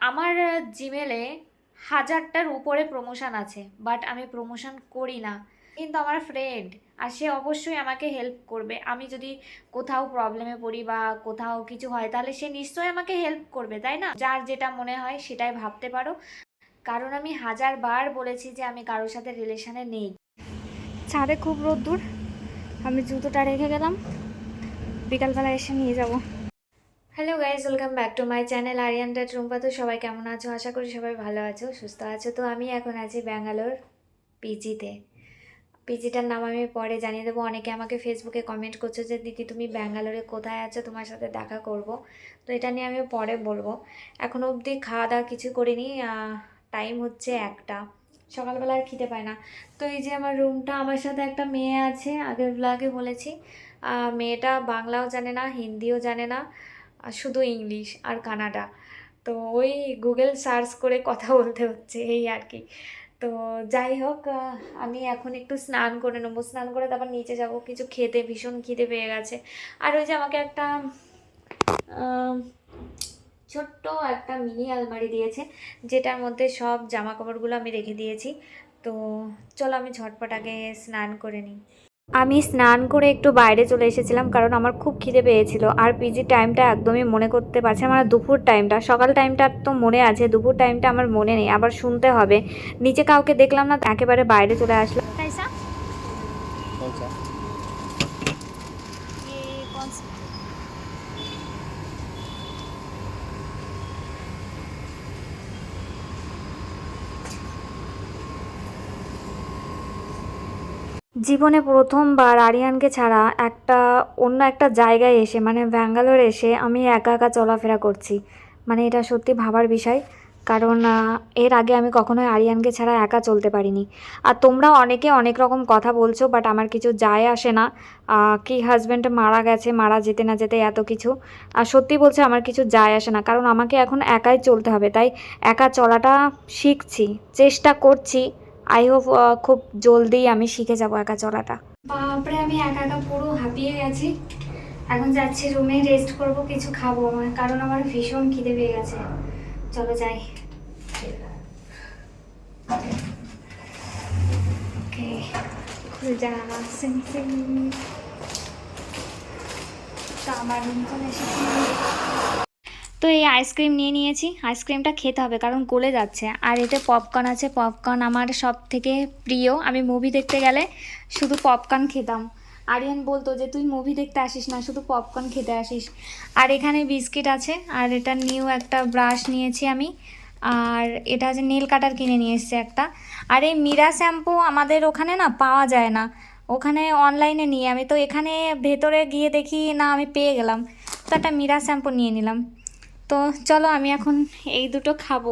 আমার জিমেলে হাজারটার উপরে প্রমোশন আছে বাট আমি প্রমোশন করি না। কিন্তু আমার ফ্রেন্ড আর সে অবশ্যই আমাকে হেল্প করবে। আমি যদি কোথাও প্রবলেমে পড়ি বা কোথাও কিছু হয়, তাহলে সে নিশ্চয়ই আমাকে হেল্প করবে, তাই না? যার যেটা মনে হয় সেটাই ভাবতে পারো। কারণ আমি হাজার বার বলেছি যে আমি কারোর সাথে রিলেশনে নেই। ছাদে খুব রোদ্দুর আমি জুতোটা রেখে গেলাম। বিকালবেলা এসে নিয়ে যাব। Hello guys welcome back to my channel Aryan date Rumpa তো সবাই কেমন আছো? আশা করি সবাই ভালো আছো, সুস্থ আছো। তো আমি এখন আছি ব্যাঙ্গালোর পিজিতে। পিজিটার নাম আমি পরে জানিয়ে দেবো। অনেকে আমাকে ফেসবুকে কমেন্ট করছে যে, দিদি, তুমি ব্যাঙ্গালোরে কোথায় আছো? তোমার সাথে দেখা করব। তো এটা নিয়ে আমি পরে বলব। এখনও অবধি খাওয়া দাওয়া কিছু করিনি টাইম হচ্ছে একটা। সকালবেলা আর খিদে পায় না। তো এই যে আমার রুমটা আমার সাথে একটা মেয়ে আছে, আগের ব্লগে বলেছি। মেয়েটা বাংলাও জানে না, হিন্দিও জানে না। আর শুধু ইংলিশ আর কানাডা। তো ওই গুগল সার্চ করে কথা বলতে হচ্ছে এই আর কি। তো যাই হোক আমি এখন একটু স্নান করে নেব। স্নান করে তারপর নিচে যাব। কিছু খেতে, ভীষণ খিদে পেয়ে গেছে। আর ওই যে আমাকে একটা ছোট্ট একটা মিনি আলমারি দিয়েছে, যেটার মধ্যে সব জামা কাপড়গুলো আমি রেখে দিয়েছি। তো চলো আমি ঝটপট আগে স্নান করে নিই। আমি স্নান করে একটু বাইরে চলে এসেছিলাম কারণ আমার খুব খিদে পেয়েছিল। আর পিজি টাইমটা একদমই মনে করতে পারছি আমার দুপুর টাইমটা সকাল টাইমটা তো মনে আছে, দুপুর টাইমটা আমার মনে নেই। আবার শুনতে হবে। নিচে কাউকে দেখলাম না, একেবারে বাইরে চলে আসলাম। জীবনে প্রথমবার আরিয়ানকে ছাড়া একটা অন্য একটা জায়গায় এসে মানে ব্যাঙ্গালোর এসে আমি একা একা চলাফেরা করছি। মানে এটা সত্যি ভাবার বিষয়। কারণ এর আগে আমি কখনোই আরিয়ানকে ছাড়া একা চলতে পারিনি। আর তোমরা অনেকে অনেক রকম কথা বলছো বাট আমার কিছু যায় আসে না। কি হাজব্যান্ড মারা গেছে, মারা যেতে না যেতে এত কিছু। আর সত্যি বলছে, আমার কিছু যায় আসে না। কারণ আমাকে এখন একাই চলতে হবে। তাই একা চলাটা শিখছি, চেষ্টা করছি। আই হোপ খুব জলদি আমি শিখে যাব একা চলাটা। বাপরে, আমি একা একা পুরো হাঁপিয়ে গেছি। এখন যাচ্ছি রুমে রেস্ট করব, কিছু খাব কারণ আমার ভীষণ খিদে পেয়ে গেছে। চলো যাই। সিং সিং। আমার রুম চলে এসেছি। তো এই আইসক্রিম নিয়ে নিয়েছি। আইসক্রিমটা খেতে হবে, কারণ গলে যাচ্ছে। আর এতে পপকর্ন আছে, পপকর্ন আমার সব থেকে প্রিয়। আমি মুভি দেখতে গেলে শুধু পপকর্ন খেতাম। আরিয়ান বলতো যে, তুই মুভি দেখতে আসিস না, শুধু পপকর্ন খেতে আসিস। আর এখানে বিস্কিট আছে, আর এটা নিউ একটা ব্রাশ নিয়েছি আমি। আর এটা হচ্ছে নীল কাটার কিনে নিয়ে এসছে একটা। আর এই মিরা শ্যাম্পু আমাদের ওখানে না পাওয়া যায় না। ওখানে অনলাইনে নিয়ে, আমি তো এখানে ভেতরে গিয়ে দেখি, না আমি পেয়ে গেলাম। তো একটা মিরা শ্যাম্পু নিয়ে নিলাম। তো চলো আমি এখন এই দুটো খাব।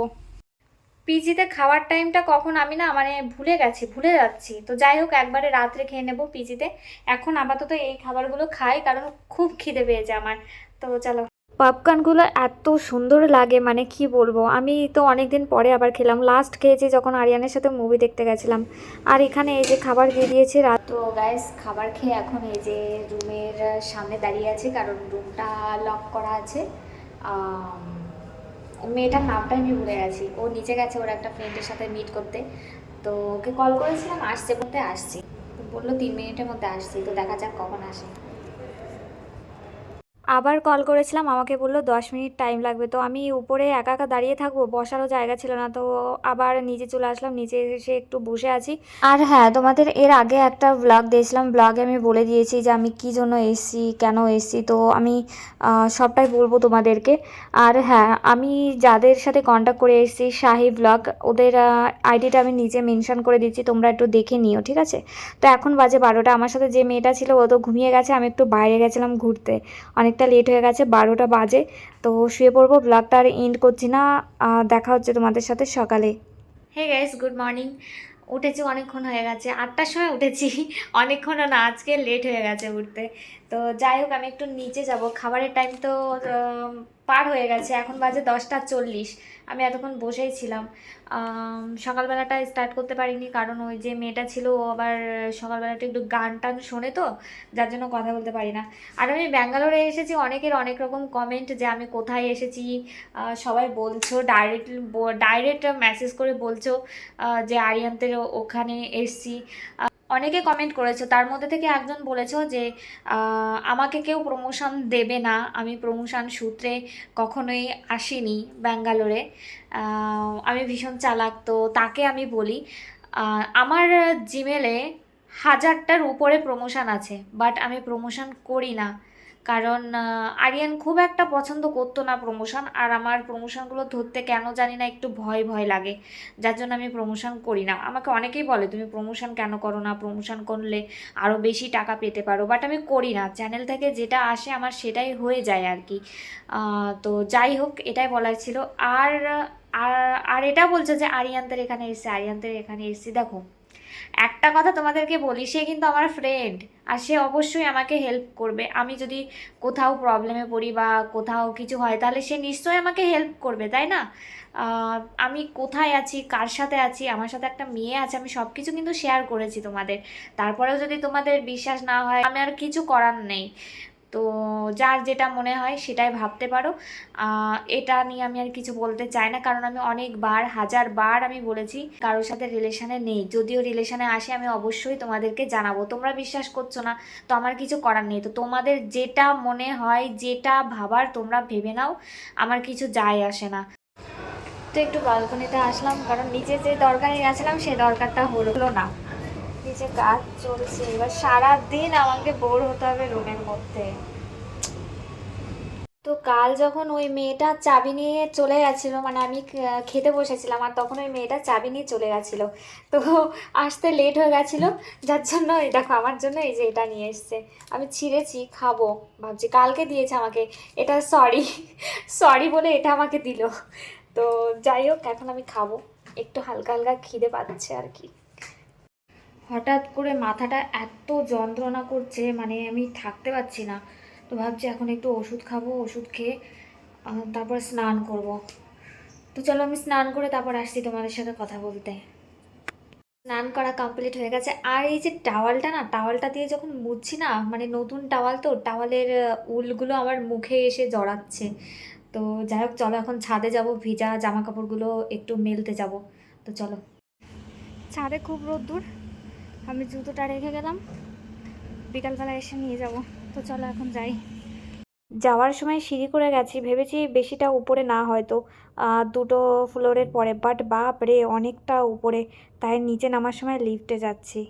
পিজিতে খাওয়ার টাইমটা কখন আমি না মানে ভুলে গেছি, ভুলে যাচ্ছি। তো যাই হোক, একবারে রাত্রে খেয়ে নেব পিজিতে। এখন আপাতত এই খাবারগুলো খাই, কারণ খুব খিদে পেয়েছে আমার। তো চলো। পপকর্নগুলো এত সুন্দর লাগে মানে কি বলব? আমি তো অনেক দিন পরে আবার খেলাম। লাস্ট খেয়েছি যখন আরিয়ানের সাথে মুভি দেখতে গেছিলাম। আর এখানে এই যে খাবার দিয়ে দিয়েছে রাত তো গাইস খাবার খেয়ে এখন এই যে রুমের সামনে দাঁড়িয়ে আছে, কারণ রুমটা লক করা আছে। মেয়েটার নামটা আমি ভুলে গেছি। ও নিচে গেছে, ওর একটা ফ্রেন্ডের সাথে মিট করতে। তো ওকে কল করেছিলাম, আসছে বলতে আসছি। বলল তিন মিনিটের মধ্যে আসছি, তো দেখা যাক কখন আসে। আবার কল করেছিলাম, আমাকে বলল, দশ মিনিট টাইম লাগবে। তো আমি উপরে একা একা দাঁড়িয়ে থাকব, বসারও জায়গা ছিল না। তো আবার নিচে চলে আসলাম নিচে এসে একটু বসে আছি। আর হ্যাঁ তোমাদের এর আগে একটা ব্লগ দিয়েছিলাম ব্লগে আমি বলে দিয়েছি যে আমি কী জন্য এসছি, কেন এসছি। তো আমি সবটাই বলব তোমাদেরকে। আর হ্যাঁ আমি যাদের সাথে কন্ট্যাক্ট করে এসেছি, শাহি ব্লগ ওদের আইডিটা আমি নিজে মেনশন করে দিচ্ছি, তোমরা একটু দেখে নিও, ঠিক আছে? তো এখন বাজে বারোটা, আমার সাথে যে মেয়েটা ছিল, ও তো ঘুমিয়ে গেছে, আমি একটু বাইরে গেছিলাম ঘুরতে। অনেকটা লেট হয়ে গেছে, বারোটা বাজে। তো শুয়ে পড়ব ব্লগটা আর এন্ড করছি না। দেখা হচ্ছে তোমাদের সাথে সকালে। হে গাইস গুড মর্নিং উঠেছি, অনেকক্ষণ হয়ে গেছে। আটটার সময় উঠেছি। অনেকক্ষণ না, আজকে লেট হয়ে গেছে উঠতে। তো যাই হোক, আমি একটু নিচে যাব। খাবারের টাইম তো পার হয়ে গেছে। এখন বাজে দশটা চল্লিশ। আমি এতক্ষণ বসেই ছিলাম। সকালবেলাটা স্টার্ট করতে পারিনি কারণ ওই যে মেয়েটা ছিল, ও আবার সকালবেলাটা একটু গান টান শোনে তো, যার জন্য কথা বলতে পারি না। আর আমি ব্যাঙ্গালোরে এসেছি, অনেকের অনেক রকম কমেন্ট যে আমি কোথায় এসেছি। সবাই বলছো ডাইরেক্ট ডাইরেক্ট মেসেজ করে বলছো যে আরিয়ান্তের ওখানে এসছি। অনেকে কমেন্ট করেছ। তার মধ্যে থেকে একজন বলেছ যে আমাকে কেউ প্রমোশন দেবে না। আমি প্রমোশন সূত্রে কখনোই আসিনি ব্যাঙ্গালোরে। আমি ভীষণ চালাক। তো তাকে আমি বলি আমার জিমেলে হাজারটার উপরে প্রমোশন আছে বাট আমি প্রমোশন করি না। কারণ আরিয়ান খুব একটা পছন্দ করতো না প্রমোশন আর আমার প্রমোশনগুলো ধরতে কেন জানি না একটু ভয় ভয় লাগে। যার জন্য আমি প্রমোশন করি না। আমাকে অনেকেই বলে, তুমি প্রমোশন কেন করো না? প্রমোশন করলে আরও বেশি টাকা পেতে পারো। বাট আমি করি না। চ্যানেল থেকে যেটা আসে আমার সেটাই হয়ে যায় আর কি। তো যাই হোক, এটাই বলার ছিল। আর আর আর এটা বলছো যে আরিয়ান্তের এখানে এসে আরিয়ান্তের এখানে এসেছি দেখো একটা কথা তোমাদেরকে বলি, সে কিন্তু আমার ফ্রেন্ড আর সে অবশ্যই আমাকে হেল্প করবে। আমি যদি কোথাও প্রবলেমে পড়ি বা কোথাও কিছু হয়, তাহলে সে নিশ্চয়ই আমাকে হেল্প করবে, তাই না? আমি কোথায় আছি, কার সাথে আছি, আমার সাথে একটা মেয়ে আছে, আমি সব কিছু কিন্তু শেয়ার করেছি তোমাদের। তারপরেও যদি তোমাদের বিশ্বাস না হয়, আমি আর কিছু করার নেই। তো যার যেটা মনে হয় সেটাই ভাবতে পারো। এটা নিয়ে আমি আর কিছু বলতে চাই না, কারণ আমি অনেকবার, হাজার বার আমি বলেছি কারোর সাথে রিলেশানে নেই। যদিও রিলেশানে আসে, আমি অবশ্যই তোমাদেরকে জানাব। তোমরা বিশ্বাস করছ না, তো আমার কিছু করার নেই। তো তোমাদের যেটা মনে হয়, যেটা ভাবার তোমরা ভেবে নাও, আমার কিছু যায় আসে না। তো একটু বালকনিতে আসলাম, কারণ নিচে যে দরকারে গেছিলাম সেই দরকারটা হলো না। নিচে কাজ চলছে, এবার সারা দিন আমাকে বোর হতে হবে রুমের মধ্যে। তো কাল যখন ওই মেয়েটা চাবি নিয়ে চলে গেছিল মানে আমি খেতে বসেছিলাম, আর তখন ওই মেয়েটা চাবি নিয়ে চলে গেছিল। তো আসতে লেট হয়ে গেছিল, যার জন্য এই দেখো, আমার জন্য এই যে এটা নিয়ে এসছে। আমি ছিঁড়েছি, খাব, ভাবছি কালকে দিয়েছে আমাকে। এটা সরি সরি বলে এটা আমাকে দিল। তো যাই হোক, এখন আমি খাব। একটু হালকা হালকা খিদে পাচ্ছে আর কি। হঠাৎ করে মাথাটা এত যন্ত্রণা করছে মানে আমি থাকতে পারছি না। তো ভাবছি এখন একটু ওষুধ খাব, ওষুধ খেয়ে তারপর স্নান করব। তো চলো আমি স্নান করে তারপর আসছি তোমাদের সাথে কথা বলতে। স্নান করা কমপ্লিট হয়ে গেছে। আর এই যে টাওয়ালটা না, টাওয়ালটা দিয়ে যখন মুছছি না মানে নতুন টাওয়াল তো, টাওয়ালের উলগুলো আমার মুখে এসে জড়াচ্ছে। তো যাই হোক, চলো এখন ছাদে যাব, ভিজা জামা কাপড়গুলো একটু মেলতে যাব। তো চলো। ছাদে খুব রোদ্দুর আমি জুতোটা রেখে গেলাম। বিকালবেলা এসে নিয়ে যাব। তো চলো এখন যাই। যাওয়ার সময় সিঁড়ি করে গেছি। ভেবেছি বেশিটা উপরে না হয়তো দুটো ফ্লোরের পরে। বাট বাপ রে অনেকটা উপরে। তাই নিচে নামার সময় লিফটে যাচ্ছি।